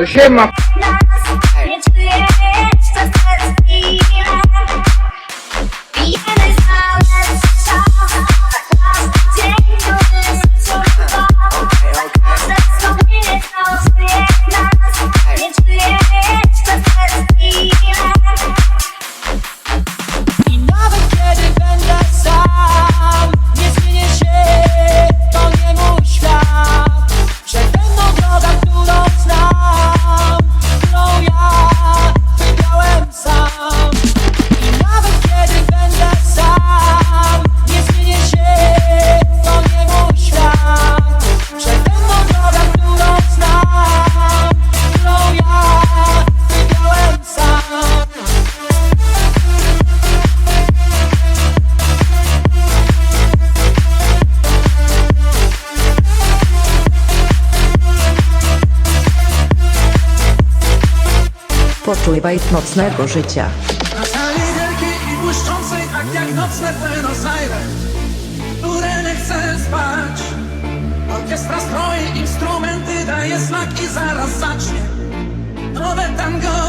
the shame of Spoczywaj nocnego życia. Kaszanie wielkiej i błyszczącej, tak jak nocne Buenos Aires, które nie chce spać. Orkiestra stroi, instrumenty daje znak i zaraz zacznie nowe tango